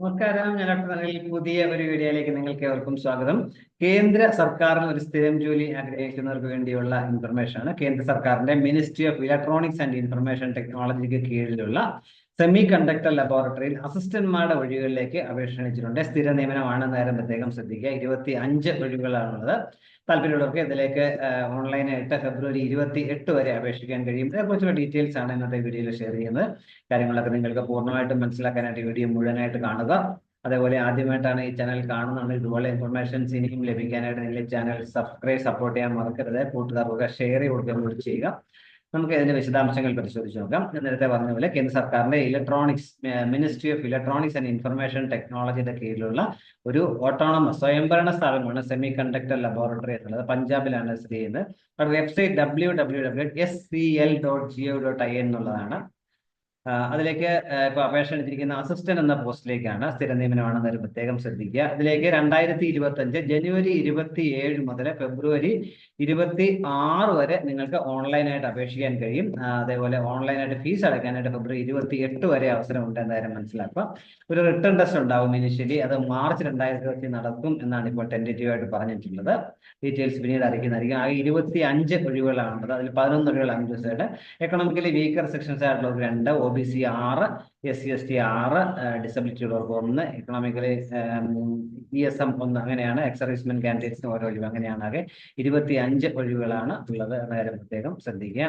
നമസ്കാരം. ഞാൻ ഡോക്ടർ അനിൽ. പുതിയ ഒരു വീഡിയോയിലേക്ക് നിങ്ങൾക്ക് ഏവർക്കും സ്വാഗതം. കേന്ദ്ര സർക്കാരിന് ഒരു സ്ഥിരം ജോലി ആഗ്രഹിക്കുന്നവർക്ക് വേണ്ടിയുള്ള ഇൻഫർമേഷൻ ആണ്. കേന്ദ്ര സർക്കാരിന്റെ ministry of electronics and information ടെക്നോളജിക്ക് കീഴിലുള്ള സെമി കണ്ടക്ടർ ലബോറട്ടറിയിൽ അസിസ്റ്റന്റ്മാരുടെ ഒഴിവുകളിലേക്ക് അപേക്ഷ സ്ഥിര നിയമനമാണ് നേരം പ്രത്യേകം ശ്രദ്ധിക്കുക. ഇരുപത്തി അഞ്ച് ഒഴിവുകളാണുള്ളത്. താല്പര്യമുള്ളവർക്ക് ഇതിലേക്ക് ഓൺലൈനായിട്ട് ഫെബ്രുവരി ഇരുപത്തി എട്ട് വരെ അപേക്ഷിക്കാൻ കഴിയും. ഇതേക്കുറിച്ചുള്ള ഡീറ്റെയിൽസ് ആണ് ഇന്നത്തെ വീഡിയോയിൽ ഷെയർ ചെയ്യുന്നത്. കാര്യങ്ങളൊക്കെ നിങ്ങൾക്ക് പൂർണമായിട്ടും മനസ്സിലാക്കാനായിട്ട് വീഡിയോ മുഴുവനായിട്ട് കാണുക. അതേപോലെ ആദ്യമായിട്ടാണ് ഈ ചാനൽ കാണുന്നത് ഇതുപോലെ ഇൻഫർമേഷൻസ് ഇനിയും ലഭിക്കാനായിട്ട് നിങ്ങൾ ചാനൽ സബ്സ്ക്രൈബ് സപ്പോർട്ട് ചെയ്യാൻ മറക്കരുത്. കൂട്ടുകാർക്ക് ഷെയർ ചെയ്ത് കൊടുക്കാൻ കൂടി ചെയ്യുക. നമുക്ക് ഇതിന്റെ വിശദാംശങ്ങൾ പരിശോധിച്ച് നോക്കാം. നേരത്തെ പറഞ്ഞ പോലെ കേന്ദ്ര സർക്കാരിന്റെ electronics ministry of electronics and information ടെക്നോളജിയുടെ കീഴിലുള്ള ഒരു ഓട്ടോണമസ് സ്വയംഭരണ സ്ഥാപനമാണ് സെമി കണ്ടക്ടർ ലബോറട്ടറി എന്നുള്ളത്. പഞ്ചാബിലാണ് സ്ഥിതി ചെയ്യുന്നത്. Website W W W S C L dot G O dot I എന്നുള്ളതാണ്. അതിലേക്ക് ഇപ്പൊ അപേക്ഷ എടുത്തിരിക്കുന്ന അസിസ്റ്റന്റ് എന്ന പോസ്റ്റിലേക്കാണ് സ്ഥിര നിയമനമാണെന്ന് ഒരു പ്രത്യേകം ശ്രദ്ധിക്കുക. അതിലേക്ക് രണ്ടായിരത്തി ഇരുപത്തി അഞ്ച് ജനുവരി ഇരുപത്തി ഏഴ് മുതൽ ഫെബ്രുവരി ഇരുപത്തി ആറ് വരെ നിങ്ങൾക്ക് ഓൺലൈനായിട്ട് അപേക്ഷിക്കാൻ കഴിയും. അതേപോലെ ഓൺലൈനായിട്ട് ഫീസ് അടയ്ക്കാനായിട്ട് ഫെബ്രുവരി ഇരുപത്തി എട്ട് വരെ അവസരം ഉണ്ട് എന്തായാലും മനസ്സിലാക്കുക. ഒരു റിട്ടേൺ ടെസ്റ്റ് ഉണ്ടാവും ഇനിഷ്യലി. അത് മാർച്ച് രണ്ടായിരത്തി ഇരുപത്തി നടക്കും എന്നാണ് ഇപ്പോൾ ടെന്റേറ്റീവ് ആയിട്ട് പറഞ്ഞിട്ടുള്ളത്. ഡീറ്റെയിൽസ് പിന്നീട് അറിയിക്കുന്നതായിരിക്കും. ആ ഇരുപത്തി അഞ്ച് ഒഴിവുകളാണുള്ളത്. അതിൽ പതിനൊന്ന് ഒഴിവുകൾ അഞ്ച് ദിവസമായിട്ട് എക്കണോമിക്കലി വീക്കർ സെക്ഷൻസ് ആയിട്ടുള്ള രണ്ട് ഒ ബി സി ആറ് എസ് സി എസ് ടി ആറ് ഡിസബിലിറ്റി ഒന്ന് ഇക്കണോമിക്കലി ഇ എസ് എം ഒന്ന് അങ്ങനെയാണ് എക്സ് സർവീസ്മെൻ കാൻഡിഡേറ്റ്സിന് ഓരോ ഒഴിവ് അങ്ങനെയാണ് ആകെ ഇരുപത്തി അഞ്ച് ഒഴിവുകളാണ് ഉള്ളത് എന്ന കാര്യം പ്രത്യേകം ശ്രദ്ധിക്കുക.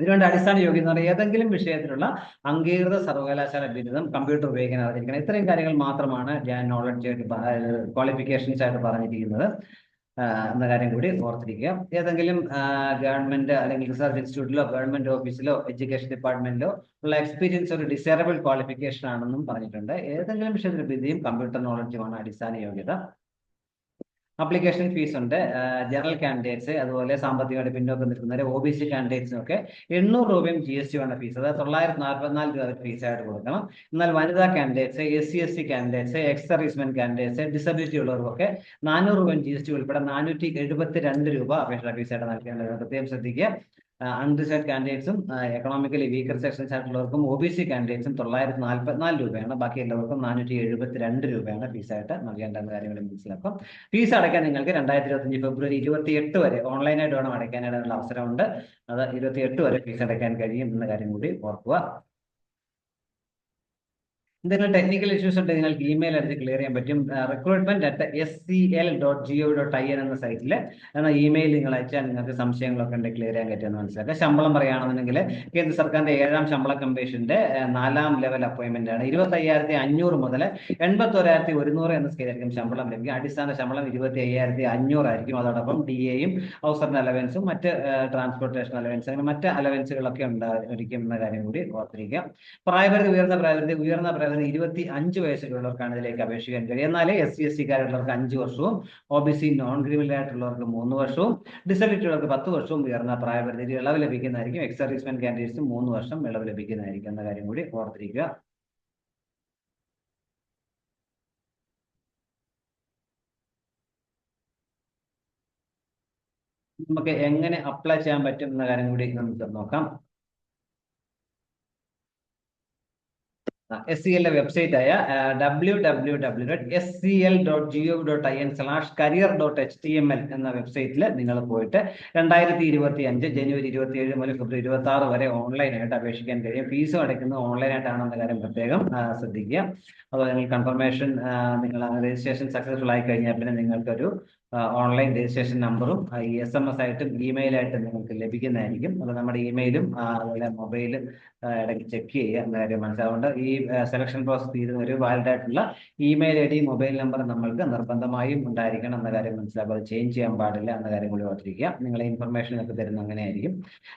ഇതിനുവേണ്ട അടിസ്ഥാന യോഗ്യത എന്ന് ഏതെങ്കിലും വിഷയത്തിലുള്ള അംഗീകൃത സർവകലാശാല ബിരുദം കമ്പ്യൂട്ടർ ഉപയോഗിക്കാൻ അറിഞ്ഞിരിക്കണം ഇത്രയും കാര്യങ്ങൾ മാത്രമാണ് ഞാൻ നോളജ് ആയിട്ട് ക്വാളിഫിക്കേഷൻസ് ആയിട്ട് പറഞ്ഞിരിക്കുന്നത്. എന്ന കാര്യം കൂടി ഓർത്തിരിക്കുക. ഏതെങ്കിലും ഗവൺമെന്റ് അല്ലെങ്കിൽ റിസർച്ച് ഇൻസ്റ്റിറ്റ്യൂട്ടിലോ ഗവൺമെന്റ് ഓഫീസിലോ എഡ്യൂക്കേഷൻ ഡിപ്പാർട്ട്മെന്റിലോ ഉള്ള എക്സ്പീരിയൻസ് ഒരു ഡിസേറബിൾ ക്വാളിഫിക്കേഷൻ ആണെന്നും പറഞ്ഞിട്ടുണ്ട്. ഏതെങ്കിലും വിഷയത്തിൽ വിദ്യയും കമ്പ്യൂട്ടർ നോളജുമാണ് അടിസ്ഥാന യോഗ്യത. അപ്ലിക്കേഷൻ ഫീസ് ഉണ്ട്. ജനറൽ കാൻഡിഡേറ്റ്സ് അതുപോലെ സാമ്പത്തികമായിട്ട് പിന്നോക്കം നിൽക്കുന്നവർ ഒ ബി സി കാൻഡിഡേറ്റ്സിനൊക്കെ എണ്ണൂറ് രൂപയും ജി എസ് ടി വേണ്ട ഫീസ് അതായത് തൊള്ളായിരത്തി നാൽപ്പത്തിനാല് രൂപ ഫീസ് ആയിട്ട് കൊടുക്കണം. എന്നാൽ വനിതാ candidates S C S C candidates ex servicemen candidates disability ഉള്ളവർക്കൊക്കെ നാനൂറ് രൂപയും ജി എസ് ടി ഉൾപ്പെടെ നാനൂറ്റി എഴുപത്തി രണ്ട് രൂപ അപേക്ഷ ഫീസായിട്ട് നൽകേണ്ടത് പ്രത്യേകം ശ്രദ്ധിക്കുക. അൺറിസർവ് കാൻഡിഡേറ്റ്സും എക്കണോമിക്കലി വീക്കർ സെക്ഷൻസ് ആയിട്ടുള്ളവർക്കും ഒ ബി സി കാൻഡിഡേറ്റ്സും തൊള്ളായിരത്തി നാൽപ്പത്തിനാല് രൂപയാണ്. ബാക്കി എല്ലാവർക്കും നാനൂറ്റി എഴുപത്തി രണ്ട് രൂപയാണ് ഫീസായിട്ട് നൽകേണ്ട കാര്യങ്ങൾ മനസ്സിലാക്കും. ഫീസ് അടയ്ക്കാൻ നിങ്ങൾക്ക് രണ്ടായിരത്തി ഇരുപത്തഞ്ച് ഫെബ്രുവരി ഇരുപത്തി എട്ട് വരെ ഓൺലൈനായിട്ട് വേണം അടയ്ക്കാനായിട്ടുള്ള അവസരമുണ്ട്. അത് ഇരുപത്തി എട്ട് വരെ ഫീസ് അടയ്ക്കാൻ കഴിയും എന്ന കാര്യം കൂടി ഓർക്കുക. എന്തെങ്കിലും ടെക്നിക്കൽ ഇഷ്യൂസ് ഉണ്ട് നിങ്ങൾക്ക് ഇമെയിൽ അടിച്ച് ക്ലിയർ ചെയ്യാൻ പറ്റും. Recruitment at S C L dot G O dot I N എന്ന സൈറ്റിൽ എന്ന ഇമെയിൽ നിങ്ങൾ അയച്ചാൽ നിങ്ങൾക്ക് സംശയങ്ങളൊക്കെ ഉണ്ട് ക്ലിയർ ചെയ്യാൻ പറ്റുമെന്ന് മനസ്സിലാക്കുക ശമ്പളം പറയുകയാണെന്നുണ്ടെങ്കിൽ കേന്ദ്ര സർക്കാരിന്റെ ഏഴാം ശമ്പള കമ്മീഷന്റെ നാലാം ലെവൽ അപ്പോയിന്റ്മെന്റ് ആണ്. ഇരുപത്തി അയ്യായിരത്തി അഞ്ഞൂറ് മുതൽ എൺപത്തി ഒരായിരത്തി ഒരുന്നൂറ് എന്ന സ്കെയിലായിരിക്കും ശമ്പളം ലഭിക്കും അടിസ്ഥാന ശമ്പളം ഇരുപത്തി അയ്യായിരത്തി അഞ്ഞൂറായിരിക്കും അതോടൊപ്പം ഡി എയും ഹൗസറിന്റെ അലവൻസും മറ്റ് ട്രാൻസ്പോർട്ടേഷൻ അലവൻസ് അങ്ങനെ മറ്റ് അലവൻസുകളൊക്കെ ഉണ്ടായിരിക്കും എന്ന കാര്യം കൂടി ഓർത്തിരിക്കുക. പ്രായപരിധി ഉയർന്ന പ്രായപരിധി ഉയർന്ന പ്രായപരിധി ഇരുപത്തി അഞ്ച് വയസ്സിലുള്ളവർക്കാണ് ഇതിലേക്ക് അപേക്ഷിക്കാൻ കഴിയും എന്നാൽ എസ് സി എസ് സിക്കാരുള്ളവർക്ക് അഞ്ച് വർഷവും O B C non criminal ആയിട്ടുള്ളവർക്ക് മൂന്ന് വർഷവും ഡിസബിലിറ്റി ഉള്ളവർക്ക് പത്ത് വർഷവും ഉയർന്ന പ്രായപരിധി ഇളവ് ലഭിക്കുന്നതായിരിക്കും. എക്സ് സർവീസ്മെൻ കാൻഡിഡേറ്റ്സ് മൂന്ന് വർഷം ഇളവ് ലഭിക്കുന്നതായിരിക്കും എന്ന കാര്യം കൂടി ഓർത്തിരിക്കുക. നമുക്ക് എങ്ങനെ അപ്ലൈ ചെയ്യാൻ പറ്റും എന്ന കാര്യം കൂടി നമുക്ക് നോക്കാം. എസ് സി എല്ലിന്റെ വെബ്സൈറ്റ് ആയ W W W dot S C L dot G O dot I N slash career dot H T M L എന്ന വെബ്സൈറ്റിൽ നിങ്ങൾ പോയിട്ട് രണ്ടായിരത്തി ഇരുപത്തി അഞ്ച് ജനുവരി ഇരുപത്തി ഏഴ് മുതൽ ഫെബ്രുവരി ഇരുപത്തി ആറ് വരെ ഓൺലൈനായിട്ട് അപേക്ഷിക്കാൻ കഴിയും. ഫീസും അടയ്ക്കുന്നത് ഓൺലൈനായിട്ടാണെന്ന കാര്യം പ്രത്യേകം ശ്രദ്ധിക്കുക. അതുപോലെ നിങ്ങൾ കൺഫർമേഷൻ നിങ്ങൾ രജിസ്ട്രേഷൻ സക്സസ്ഫുൾ ആയി കഴിഞ്ഞാൽ പിന്നെ നിങ്ങൾക്കൊരു ഓൺലൈൻ രജിസ്ട്രേഷൻ നമ്പറും എസ് എം എസ് ആയിട്ടും ഇമെയിൽ ആയിട്ടും നിങ്ങൾക്ക് ലഭിക്കുന്നതായിരിക്കും. അപ്പോൾ നമ്മുടെ ഇമെയിലും അതുപോലെ മൊബൈൽ ഇടയ്ക്ക് ചെക്ക് ചെയ്യുക എന്ന കാര്യം മനസ്സിലാവുകൊണ്ട് ഈ സെലക്ഷൻ പ്രോസസ് തീരുന്ന ഒരു വാലിഡ് ആയിട്ടുള്ള email I D mobile number നമ്മൾക്ക് നിർബന്ധമായും ഉണ്ടായിരിക്കണം എന്ന കാര്യം മനസ്സിലാക്കുക. അത് ചേഞ്ച് ചെയ്യാൻ പാടില്ല എന്ന കാര്യം കൂടി ഓർത്തിരിക്കുക. നിങ്ങളെ ഇൻഫർമേഷൻ ഒക്കെ തരുന്ന അങ്ങനെയായിരിക്കും.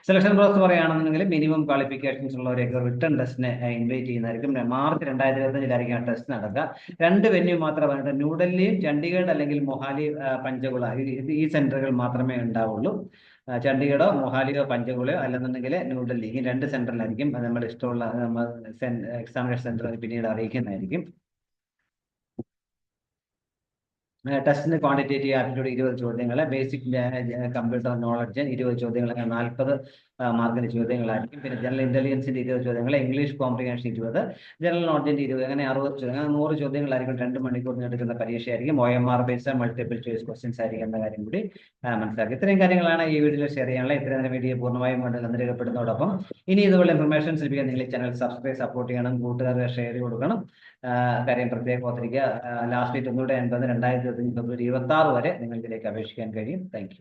സെലക്ഷൻ പ്രോസസ് പറയുകയാണെന്നുണ്ടെങ്കിൽ മിനിമം ക്വാളിഫിക്കേഷൻസ് ഉള്ളവരെയൊക്കെ റിട്ടേൺ ടെസ്റ്റിനെ ഇൻവൈറ്റ് ചെയ്യുന്നതായിരിക്കും. മാർച്ച് രണ്ടായിരത്തി ഇരുപത്തഞ്ചിലായിരിക്കും ആ ടെസ്റ്റ് നടക്കുക. രണ്ട് വെന്യൂ മാത്രമായിട്ട് ന്യൂഡൽഹിയും ചണ്ഡീഗഡ് അല്ലെങ്കിൽ മൊഹാലി പഞ്ചകുള. ഈ സെന്ററുകൾ മാത്രമേ ഉണ്ടാവുള്ളൂ. ചണ്ഡീഗഡോ മൊഹാലിയോ പഞ്ചകുളയോ അല്ലെന്നുണ്ടെങ്കിൽ ന്യൂഡൽഹി. രണ്ട് സെന്ററിലായിരിക്കും അത് നമ്മുടെ ഇഷ്ടമുള്ള എക്സാമിനേഷൻ സെന്റർ പിന്നീട് അറിയിക്കുന്നതായിരിക്കും. ടെസ്റ്റിന് ക്വാണ്ടിറ്റേറ്റീവ് ആപ്റ്റിറ്റ്യൂഡ് ഇരുപത് ചോദ്യങ്ങൾ ബേസിക് കമ്പ്യൂട്ടർ നോളജ് ഇരുപത് ചോദ്യങ്ങൾ നാൽപ്പത് മാർക്കിന്റെ ചോദ്യങ്ങളായിരിക്കും. പിന്നെ ജനറൽ ഇന്റലിജൻസിന്റെ ഇരുപത് ചോദ്യങ്ങൾ ഇംഗ്ലീഷ് കോംപ്രിഹൻഷൻ ഇരുപത് ജനറൽ നോളജിന്റെ ഇരുപത് അങ്ങനെ അറുപത് ചോദ്യങ്ങൾ അങ്ങനെ നൂറ് ചോദ്യങ്ങളായിരിക്കും രണ്ട് മണിക്കൂറിന് എടുക്കുന്ന പരീക്ഷയായിരിക്കും. O M R base multiple choice questions ആയിരിക്കും എന്ന കാര്യം കൂടി മനസ്സിലാക്കി. ഇത്രയും കാര്യങ്ങളാണ് ഈ വീഡിയോയിൽ ഷെയർ ചെയ്യാനുള്ള ഇത്രയും നേരം വീഡിയോ പൂർണമായും കൊണ്ട് കണ്ടിരിക്കപ്പെടുന്നതോടൊപ്പം ഇനി ഇതുപോലെ ഇൻഫർമേഷൻസ് ലഭിക്കാൻ നിങ്ങൾ ഈ ചാനൽ സബ്സ്ക്രൈബ് സപ്പോർട്ട് ചെയ്യണം. കൂട്ടുകാരെ ഷെയർ ചെയ്ത് കൊടുക്കണം കാര്യം പ്രത്യേകം ഓർത്തിരിക്കുക. ലാസ്റ്റ് ഡേറ്റ് ഒന്നുകൂടെ എൺപത് രണ്ടായിരത്തി ഫെബ്രുവരി ഇരുപത്തി ആറ് വരെ നിങ്ങൾക്ക് ഇതിലേക്ക് അപേക്ഷിക്കാൻ കഴിയും. താങ്ക്